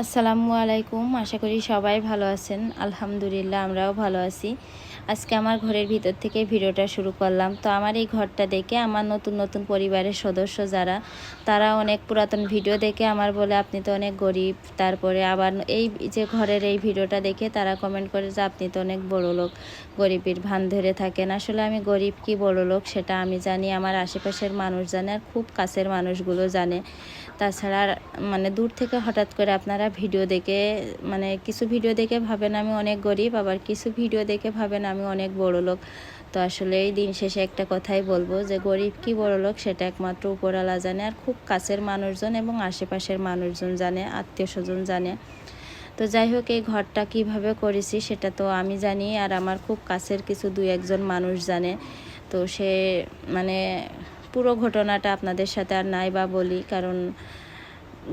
আসসালামু আলাইকুম। আশা করি সবাই ভালো আছেন। আলহামদুলিল্লাহ আমরাও ভালো আছি। আজকে আমার ঘরের ভিতর থেকে ভিডিওটা শুরু করলাম। তো আমার এই ঘরটা দেখে আমার নতুন নতুন পরিবারের সদস্য যারা, তারা অনেক পুরাতন ভিডিও দেখে আমার বলে, আপনি তো অনেক গরিব। তারপরে আবার এই যে ঘরের এই ভিডিওটা দেখে তারা কমেন্ট করে যে, আপনি তো অনেক বড় লোক, গরিবের ভান ধরে থাকেন। আসলে আমি গরিব কি বড় লোক সেটা আমি জানি, আমার আশেপাশের মানুষ জানে আর খুব কাছের মানুষগুলো জানে। তাছাড়া মানে দূর থেকে হঠাৎ করে আপনারা ভিডিও দেখে মানে কিছু ভিডিও দেখে ভাবেন আমি অনেক গরিব, আবার কিছু ভিডিও দেখে ভাবেন আমি অনেক বড় লোক। তো আসলে এই দিন শেষে একটা কথাই বলব যে, গরিব কি বড় লোক সেটা একমাত্র উপরালা জানে আর খুব কাছের মানুষজন এবং আশেপাশের মানুষজন জানে, আত্মীয় স্বজন জানে। তো যাই হোক, এই ঘরটা কীভাবে করেছি সেটা তো আমি জানি আর আমার খুব কাছের কিছু দুই একজন মানুষ জানে। তো সে মানে পুরো ঘটনাটা আপনাদের সাথে আর নাই বা বলি, কারণ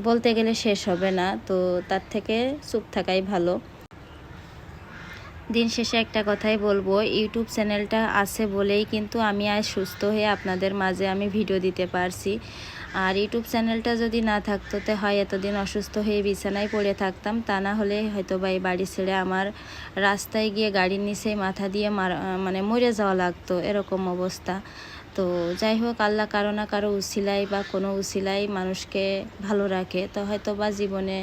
বলতে গেলে শেষ হবে না। তো তার থেকে চুপ থাকাই ভালো। দিন শেষে একটা কথাই বলব, ইউটিউব চ্যানেলটা আছে বলেই কিন্তু আমি আজ সুস্থ হয়ে আপনাদের মাঝে আমি ভিডিও দিতে পারছি। আর ইউটিউব চ্যানেলটা যদি না থাকতো তো হয়, এতদিন অসুস্থ হয়ে বিছানায় পড়ে থাকতাম, তা না হলে হয়তো বা এই বাড়ি ছেড়ে আমার রাস্তায় গিয়ে গাড়ির নিচেই মাথা দিয়ে মানে মরে যাওয়া লাগতো, এরকম অবস্থা। তো যাই হোক, আল্লাহ কারও না কারও উসিলাই বা কোনো উসিলাই মানুষকে ভালো রাখে, তো হয়তো বা জীবনে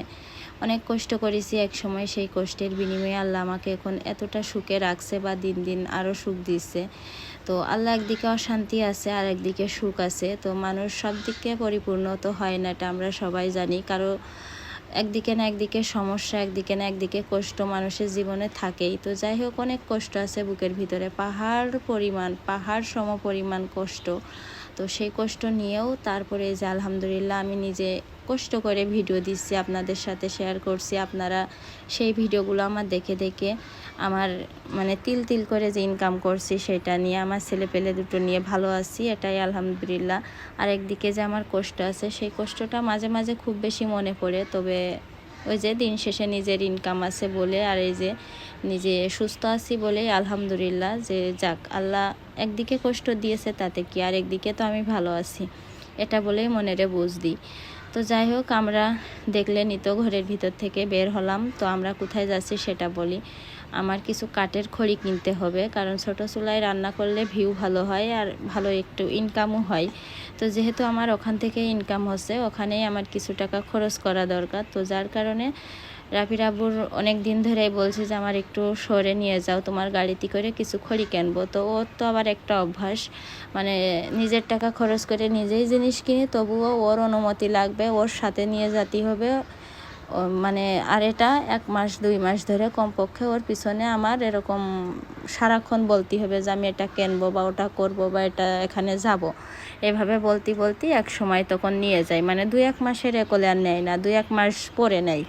অনেক কষ্ট করেছি এক সময় সেই কষ্টের বিনিময়ে আল্লাহ আমাকে এখন এতটা সুখে রাখছে বা দিন দিন আরও সুখ দিচ্ছে। তো আল্লাহ একদিকে অশান্তি আছে আর একদিকে সুখ আছে। তো মানুষ সব দিকে পরিপূর্ণ তো হয় না, এটা আমরা সবাই জানি। কারও একদিকে না একদিকে সমস্যা, একদিকে না একদিকে কষ্ট মানুষের জীবনে থাকেই। তো যাই হোক, অনেক কষ্ট আছে বুকের ভিতরে। পাহাড় পরিমাণ, পাহাড় সম পরিমাণ কষ্ট। তো সেই কষ্ট নিয়েও তারপরে যে আলহামদুলিল্লাহ আমি নিজে কষ্ট করে ভিডিও দিচ্ছি, আপনাদের সাথে শেয়ার করছি। আপনারা সেই ভিডিওগুলো আমার দেখে দেখে আমার মানে তিল তিল করে যে ইনকাম করছি সেটা নিয়ে, আমার ছেলে পেলে দুটো নিয়ে ভালো আছি, এটাই আলহামদুলিল্লাহ। আর একদিকে যে আমার কষ্ট আছে, সেই কষ্টটা মাঝে মাঝে খুব বেশি মনে পড়ে। তবে ওই যে দিন শেষে নিজের ইনকাম আছে বলে আর এই যে নিজে সুস্থ আছি বলে আলহামদুলিল্লাহ যে যাক, আল্লাহ একদিকে কষ্ট দিয়েছে তাতে কি, আর একদিকে তো আমি ভালো আছি। এটা বলেই মনেরে বুঝ দিই। তো যাই হোক, আমরা দেখলেনই তো ঘরের ভিতর থেকে বের হলাম। তো আমরা কোথায় যাচ্ছি সেটা বলি। আমার কিছু কাঠের খড়ি কিনতে হবে, কারণ ছোট চুলায় রান্না করলে ভিউ ভালো হয় আর ভালো একটু ইনকামও হয়। তো যেহেতু আমার ওখান থেকে ইনকাম হচ্ছে, ওখানেই আমার কিছু টাকা খরচ করা দরকার। তো যার কারণে রাফি রাবুর অনেক দিন ধরেই বলছে যে, আমার একটু সরে নিয়ে যাও, তোমার গাড়িতে করে কিছু খড়ি কিনবো। তো ওর তো আবার একটা অভ্যাস মানে নিজের টাকা খরচ করে নিজেই জিনিস কিনি তবুও ওর অনুমতি লাগবে, ওর সাথে নিয়ে যেতে হবে। মানে আর এটা এক মাস, দুই মাস ধরে কমপক্ষে ওর পিছনে আমার এরকম সারাক্ষণ বলতে হবে যে, আমি এটা কিনবো বা ওটা করব বা এটা এখানে যাব। এভাবে বলতে বলতে এক সময় তখন নিয়ে যাই মানে দুই এক মাসের একলে আর নেয় না, দুই এক মাস পরে নেয়।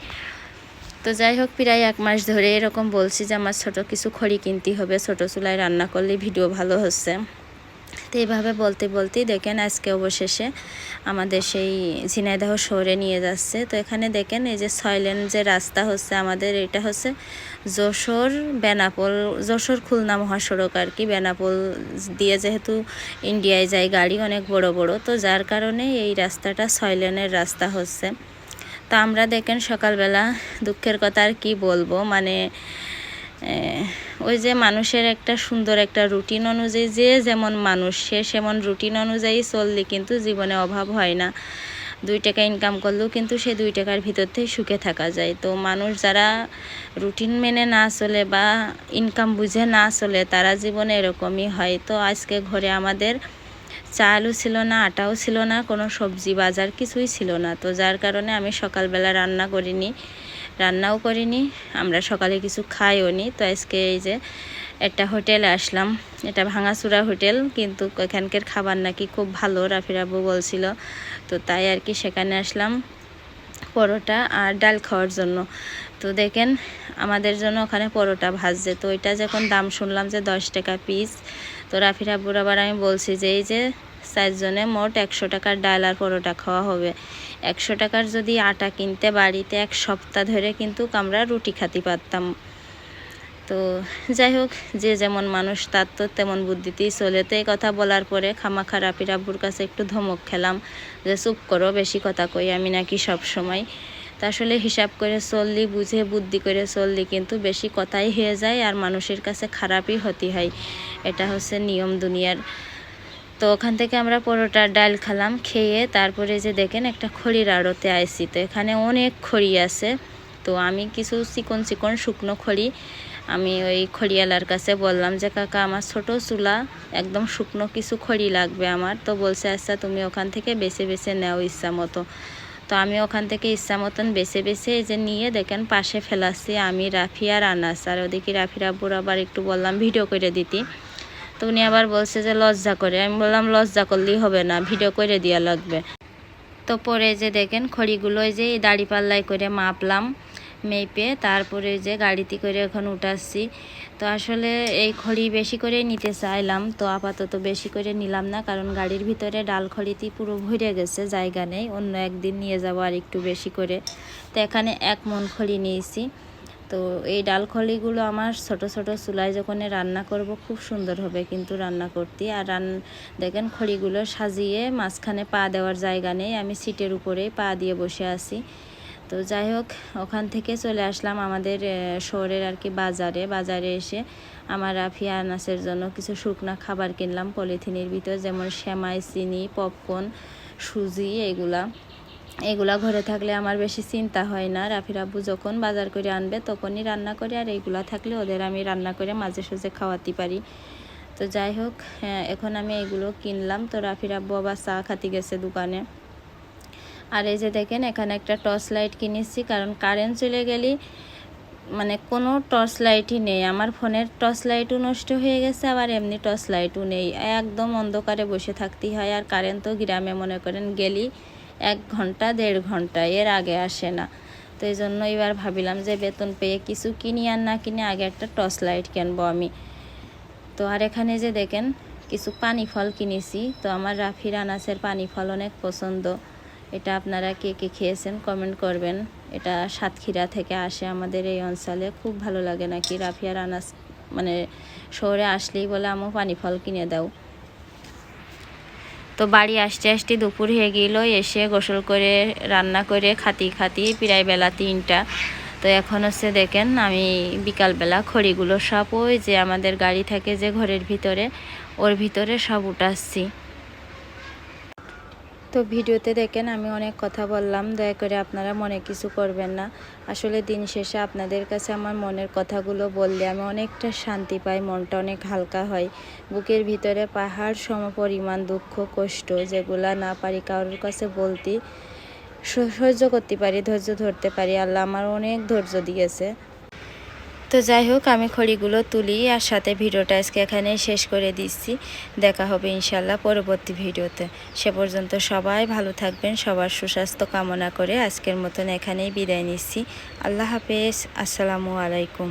তো যাই হোক, প্রায় এক মাস ধরে এরকম বলছি যে আমার ছোট কিছু খড়ি কিনতে হবে, ছোট চুলায় রান্না করলে ভিডিও ভালো হচ্ছে। তো এইভাবে বলতে বলতেই দেখেন আজকে অবশেষে আমাদের সেই ঝিনাইদহ শহরে নিয়ে যাচ্ছে। তো এখানে দেখেন এই যে ছয়লেন যে রাস্তা হচ্ছে আমাদের, এটা হচ্ছে যশোর বেনাপোল, যশোর খুলনা মহাসড়ক আর কি। বেনাপোল দিয়ে যেহেতু ইন্ডিয়ায় যায়, গাড়ি অনেক বড় বড়। তো যার কারণে এই রাস্তাটা ছয়লেনের রাস্তা হচ্ছে। তো আমরা দেখেন সকালবেলা দুঃখের কথা আর কি বলব। মানে ওই যে মানুষের একটা সুন্দর একটা রুটিন অনুযায়ী, যে যেমন মানুষ, সে সেমন রুটিন অনুযায়ী চললে কিন্তু জীবনে অভাব হয় না। দুই টাকা ইনকাম করলেও কিন্তু সে দুই টাকার ভিতর থেকে সুখে থাকা যায়। তো মানুষ যারা রুটিন মেনে না চলে বা ইনকাম বুঝে না চলে, তারা জীবনে এরকমই হয়। তো আজকে ঘরে আমাদের চালও ছিল না, আটাও ছিল না, কোনো সবজি বাজার কিছুই ছিল না। তো যার কারণে আমি সকালবেলা রান্না করিনি, রান্নাও করিনি, আমরা সকালে কিছু খাইও নি। তো আজকে এই যে একটা হোটেলে আসলাম, এটা ভাঙাচুরা হোটেল, কিন্তু এখানকার খাবার নাকি খুব ভালো রাফিরাবু বলছিল। তো তাই আর কি সেখানে আসলাম, পরোটা আর ডাল খাওয়ার জন্য। তো দেখেন, আমাদের জন্য ওখানে পরোটা ভাজছে। তো ওইটা যখন দাম শুনলাম যে দশ টাকা পিস তো রাফির আব্বুর আবার আমি বলছি যে, এই যে চারজনে মোট একশো টাকার ডাল আর পরোটা খাওয়া হবে। একশো টাকার যদি আটা কিনতে বাড়িতে এক সপ্তাহ ধরে কিন্তু আমরা রুটি খাতে পারতাম। তো যাই হোক, যে যেমন মানুষ, তার তো তেমন বুদ্ধিতেই চলে। তো এই কথা বলার পরে খামাখা রাপির আব্বুর কাছে একটু ধমক খেলাম যে, চুপ করো, বেশি কথা কই আমি নাকি সব সময় তা আসলে হিসাব করে চললি, বুঝে বুদ্ধি করে চললি, কিন্তু বেশি কথাই হয়ে যায় আর মানুষের কাছে খারাপই হতে হয়। এটা হচ্ছে নিয়ম দুনিয়ার। তো ওখান থেকে আমরা পরোটার ডাল খেলাম, খেয়ে তারপরে যে দেখেন একটা খড়ির আড়তে আইসি তো এখানে অনেক খড়ি আছে। তো আমি কিছু চিকন চিকন শুকনো খড়ি, আমি ওই খড়িয়ালার কাছে বললাম যে, কাকা, আমার ছোট চুলা, একদম শুকনো কিছু খড়ি লাগবে আমার। তো বলছে আচ্ছা তুমি ওখান থেকে বেছে বেছে নেও ইচ্ছা মতো। তো আমি ওখান থেকে ইচ্ছা মতন বেছে বেছে এই যে নিয়ে দেখেন, পাশে ফেলাছি আমি, রাফি আর আনাস। আর ওদিকে রাফি রাব্বুর আবার একটু বললাম, ভিডিও করে দিতি। তো উনি আবার বলছে যে, লজ্জা করে। আমি বললাম, লজ্জা করলেই হবে না, ভিডিও করে দেওয়া লাগবে। তো পরে যে দেখেন, খড়িগুলো যে দাড়ি পাল্লাই করে মাপলাম। মেপে তারপরে যে গাড়িতে করে এখন উঠাচ্ছি। তো আসলে এই খড়ি বেশি করে নিতে চাইলাম, তো আপাতত বেশি করে নিলাম না, কারণ গাড়ির ভিতরে ডাল খড়িতে পুরো ভরে গেছে, জায়গা নেই, অন্য একদিন নিয়ে যাব আর একটু বেশি করে। তো এখানে এক মন খড়ি নিয়েছি। তো এই ডাল খড়িগুলো আমার ছোট ছোট চুলায় যখন রান্না করব খুব সুন্দর হবে কিন্তু রান্না করতে। আর রান, দেখেন খড়িগুলো সাজিয়ে মাঝখানে পা দেওয়ার জায়গা নেই, আমি সিটের উপরে পা দিয়ে বসে আছি। তো যাই হোক, ওখান থেকে চলে আসলাম আমাদের শহরের আর কি বাজারে। বাজারে এসে আমার রাফিয়া আনাসের জন্য কিছু শুকনা খাবার কিনলাম, পলিথিনের ভিতর, যেমন সেমাই, চিনি, পপকর্ন, সুজি, এগুলা। এগুলা ঘরে থাকলে আমার বেশি চিন্তা হয় না। রাফির আব্বু যখন বাজার করে আনবে, তখনই রান্না করে, আর এইগুলা থাকলে ওদের আমি রান্না করে মাঝে সাঝে খাওয়াতে পারি। তো যাই হোক এখন আমি এগুলো কিনলাম। তো রাফির আব্বু আবার চা খাতে গেছে দোকানে। আর এই যে দেখেন, এখানে একটা টর্চ লাইট কিনেছি, কারণ কারেন্ট চলে গেলে মানে কোনো টর্চ লাইটই নেই। আমার ফোনের টর্চ লাইটও নষ্ট হয়ে গেছে, আবার এমনি টর্চ লাইটও নেই। একদম অন্ধকারে বসে থাকতেই হয়, আর কারেন্ট তো গ্রামে মনে করেন গেলি এক ঘণ্টা, দেড় ঘণ্টা, এর আগে আসে না। তো এই জন্য এবার ভাবিলাম যে বেতন পেয়ে কিছু কিনি আর না কিনে আগে একটা টর্চ লাইট কিনবো আমি। তো আর এখানে যে দেখেন, কিছু পানি ফল কিনেছি। তো আমার রাফির আনাসের পানি ফল অনেক পছন্দ। এটা আপনারা কে কে খেয়েছেন কমেন্ট করবেন। এটা সাতক্ষীরা থেকে আসে আমাদের এই অঞ্চলে। খুব ভালো লাগে নাকি? রাফিয়ার আনাস মানে শহরে আসলেই বলে আমও পানি ফল কিনে দাও। তো বাড়ি আসতে আসতে দুপুর হয়ে গেল, এসে গোসল করে, রান্না করে খাতি খাতি প্রায় বেলা তিনটা। তো এখন হচ্ছে দেখেন, আমি বিকালবেলা খড়িগুলো সব ওই যে আমাদের গাড়ি থাকে যে ঘরের ভিতরে, ওর ভিতরে সব উঠাচ্ছি। তো ভিডিওতে দেখেন আমি অনেক কথা বললাম, দয়া করে আপনারা মনে কিছু করবেন না। আসলে দিন শেষে আপনাদের কাছে আমার মনের কথাগুলো বললে আমি অনেকটা শান্তি পাই, মনটা অনেক হালকা হয়। বুকের ভিতরে পাহাড় সম পরিমাণ দুঃখ, কষ্ট যেগুলা না পারি কারোর কাছে বলতে সহ্য করতে পারি, ধৈর্য ধরতে পারি। আল্লাহ আমার অনেক ধৈর্য দিয়েছে। তো যাই হোক, আমি খড়িগুলো তুলি আর সাথে ভিডিওটা আজকে এখানে শেষ করে দিচ্ছি। দেখা হবে ইনশাল্লাহ পরবর্তী ভিডিওতে। সে পর্যন্ত সবাই ভালো থাকবেন, সবার সুস্বাস্থ্য কামনা করে আজকের মতন এখানেই বিদায় নিচ্ছি। আল্লাহ হাফেজ, আসসালামু আলাইকুম।